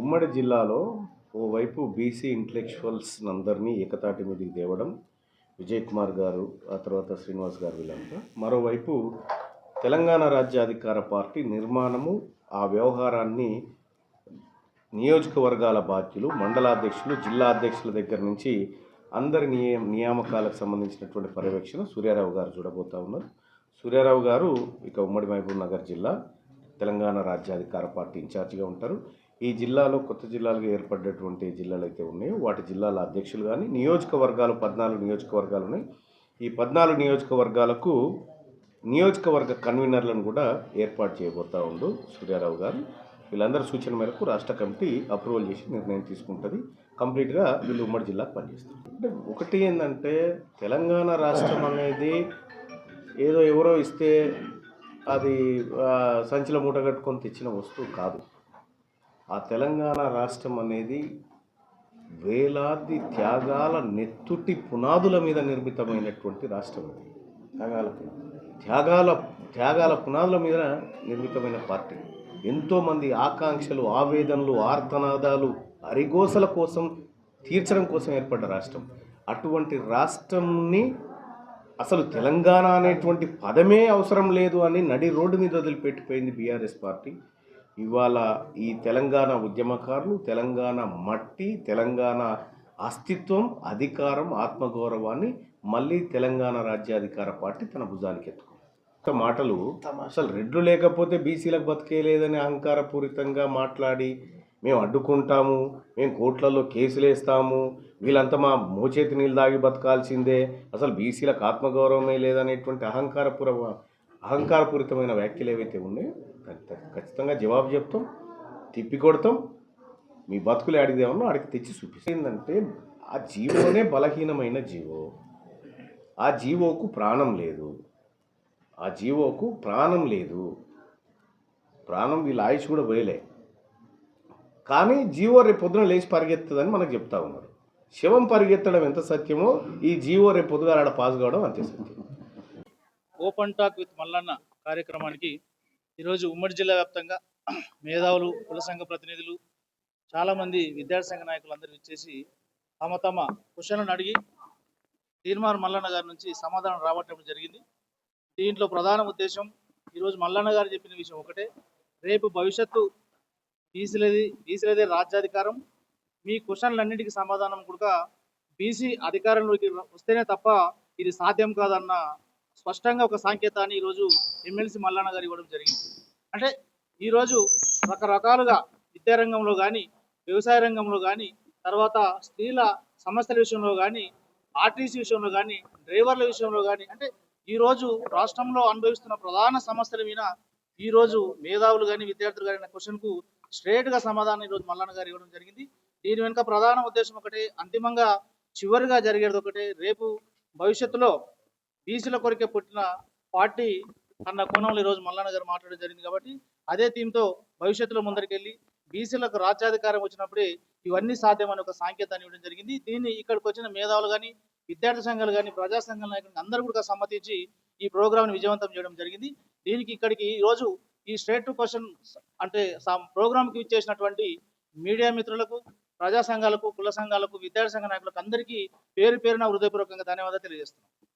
ఉమ్మడి జిల్లాలో ఓవైపు బీసీ ఇంటలెక్చువల్స్ అందరినీ ఏకతాటి మీదకి తేవడం విజయ్ కుమార్ గారు ఆ తర్వాత శ్రీనివాస్ గారు వీళ్ళంతా. మరోవైపు తెలంగాణ రాజ్యాధికార పార్టీ నిర్మాణము ఆ వ్యవహారాన్ని నియోజకవర్గాల బాధ్యులు మండలాధ్యక్షులు జిల్లా అధ్యక్షుల దగ్గర నుంచి అందరి నియ నియామకాలకు సంబంధించినటువంటి పర్యవేక్షణ సూర్యారావు గారు చూడబోతా ఉన్నారు. సూర్యారావు గారు ఇక ఉమ్మడి మహబూబ్ నగర్ జిల్లా తెలంగాణ రాజ్యాధికార పార్టీ ఇన్ఛార్జిగా ఉంటారు. ఈ జిల్లాలో కొత్త జిల్లాలుగా ఏర్పడ్డటువంటి జిల్లాలు అయితే ఉన్నాయో వాటి జిల్లాల అధ్యక్షులు కానీ నియోజకవర్గాలు పద్నాలుగు నియోజకవర్గాలు ఉన్నాయి. ఈ పద్నాలుగు నియోజకవర్గాలకు నియోజకవర్గ కన్వీనర్లను కూడా ఏర్పాటు చేయబోతూ ఉండు సూర్యారావు గారు. వీళ్ళందరి సూచన మేరకు రాష్ట్ర కమిటీ అప్రూవల్ చేసి నిర్ణయం తీసుకుంటుంది. కంప్లీట్గా వీళ్ళు ఉమ్మడి జిల్లాకు పనిచేస్తారు. అంటే ఒకటి ఏంటంటే తెలంగాణ రాష్ట్రం అనేది ఏదో ఎవరో ఇస్తే అది సంచిలో మూట కట్టుకొని తెచ్చిన వస్తువు కాదు. ఆ తెలంగాణ రాష్ట్రం అనేది వేలాది త్యాగాల నెత్తుటి పునాదుల మీద నిర్మితమైనటువంటి రాష్ట్రం అది. త్యాగాల త్యాగాల త్యాగాల పునాదుల మీద నిర్మితమైన పార్టీ. ఎంతోమంది ఆకాంక్షలు ఆవేదనలు ఆర్తనాదాలు అరిగోసల కోసం తీర్చడం కోసం ఏర్పడ్డ రాష్ట్రం. అటువంటి రాష్ట్రంని అసలు తెలంగాణ అనేటువంటి పదమే అవసరం లేదు అని నడి రోడ్డు మీద వదిలిపెట్టిపోయింది బీఆర్ఎస్ పార్టీ. ఇవాళ ఈ తెలంగాణ ఉద్యమకారులు తెలంగాణ మట్టి తెలంగాణ అస్తిత్వం అధికారం ఆత్మగౌరవాన్ని మళ్ళీ తెలంగాణ రాజ్యాధికార పార్టీ తన భుజానికి ఎత్తుకుంది. మాటలు అసలు రెడ్లు లేకపోతే బీసీలకు బతికేయలేదని అహంకారపూరితంగా మాట్లాడి మేము అడ్డుకుంటాము మేము కోర్టులలో కేసులు వేస్తాము వీళ్ళంతా మా మోచేతి నీళ్ళు దాగి బతకాల్సిందే. అసలు బీసీలకు ఆత్మగౌరవమే లేదనేటువంటి అహంకారపూర అహంకారపూరితమైన వ్యాఖ్యలు ఏవైతే ఉన్నాయో ఖచ్చితంగా జవాబు చెప్తాం తిప్పి కొడతాం. మీ బతుకులు అడిగేమన్నా అడిగి తెచ్చి చూపిస్తుందంటే ఆ జీవోనే బలహీనమైన జీవో. ఆ జీవోకు ప్రాణం లేదు. ఆ జీవోకు ప్రాణం లేదు. ప్రాణం వీళ్ళ ఆయుష్ కూడా పోయలే. కానీ జీవో రేపు పొద్దున లేచి పరిగెత్తుందని మనకు చెప్తా ఉన్నారు. శవం పరిగెత్తడం ఎంత సత్యమో ఈ జీవో రేపు పొద్దుగా ఆడ పాస్ కావడం అంతే సత్యం. ఓపెన్ టాక్ విత్ మల్లన్న కార్యక్రమానికి ఈరోజు ఉమ్మడి జిల్లా వ్యాప్తంగా మేధావులు కుల సంఘ ప్రతినిధులు చాలామంది విద్యార్థి సంఘ నాయకులు అందరూ ఇచ్చేసి తమ తమ క్వశ్చన్లను అడిగి తీర్మార్ మల్లన్న గారి నుంచి సమాధానం రాబట్టడం జరిగింది. దీంట్లో ప్రధాన ఉద్దేశం ఈరోజు మల్లన్న గారు చెప్పిన విషయం ఒకటే. రేపు భవిష్యత్తు బీసీలది బీసీలదే రాజ్యాధికారం. మీ క్వశ్చన్లన్నిటికీ సమాధానం కూడా బీసీ అధికారంలోకి వస్తేనే తప్ప ఇది సాధ్యం కాదన్న స్పష్టంగా ఒక సంకేతాన్ని ఈరోజు ఎమ్మెల్సీ మల్లన్న గారు ఇవ్వడం జరిగింది. అంటే ఈరోజు రకరకాలుగా విద్యారంగంలో కానీ వ్యవసాయ రంగంలో కానీ తర్వాత స్త్రీల సమస్యల విషయంలో కానీ ఆర్టీసీ విషయంలో కానీ డ్రైవర్ల విషయంలో కానీ అంటే ఈరోజు రాష్ట్రంలో అనుభవిస్తున్న ప్రధాన సమస్యల మీద ఈరోజు మేధావులు కానీ విద్యార్థులు కానీ క్వశ్చన్కు స్ట్రేట్గా సమాధానం ఈరోజు మల్లన్న గారు ఇవ్వడం జరిగింది. దీని వెనుక ప్రధాన ఉద్దేశం ఒకటే అంతిమంగా చివరిగా జరిగేది ఒకటే రేపు భవిష్యత్తులో బీసీల కొరకే పుట్టిన పార్టీ అన్న కోణంలో ఈరోజు మల్లన్న గారు మాట్లాడడం జరిగింది కాబట్టి అదే థీమ్తో భవిష్యత్తులో ముందరికెళ్ళి బీసీలకు రాజ్యాధికారం వచ్చినప్పుడే ఇవన్నీ సాధ్యమని ఒక సాంకేతాన్ని ఇవ్వడం జరిగింది. దీన్ని ఇక్కడికి వచ్చిన మేధావులు కానీ విద్యార్థి సంఘాలు కానీ ప్రజా సంఘాల నాయకులు అందరూ కూడా సమ్మతించి ఈ ప్రోగ్రామ్ని విజయవంతం చేయడం జరిగింది. దీనికి ఇక్కడికి ఈరోజు ఈ స్ట్రేట్ టు క్వశ్చన్ అంటే ప్రోగ్రామ్కి ఇచ్చేసినటువంటి మీడియా మిత్రులకు ప్రజా సంఘాలకు కుల సంఘాలకు విద్యార్థి సంఘ నాయకులకు అందరికీ పేరు పేరున హృదయపూర్వకంగా ధన్యవాదాలు తెలియజేస్తున్నాను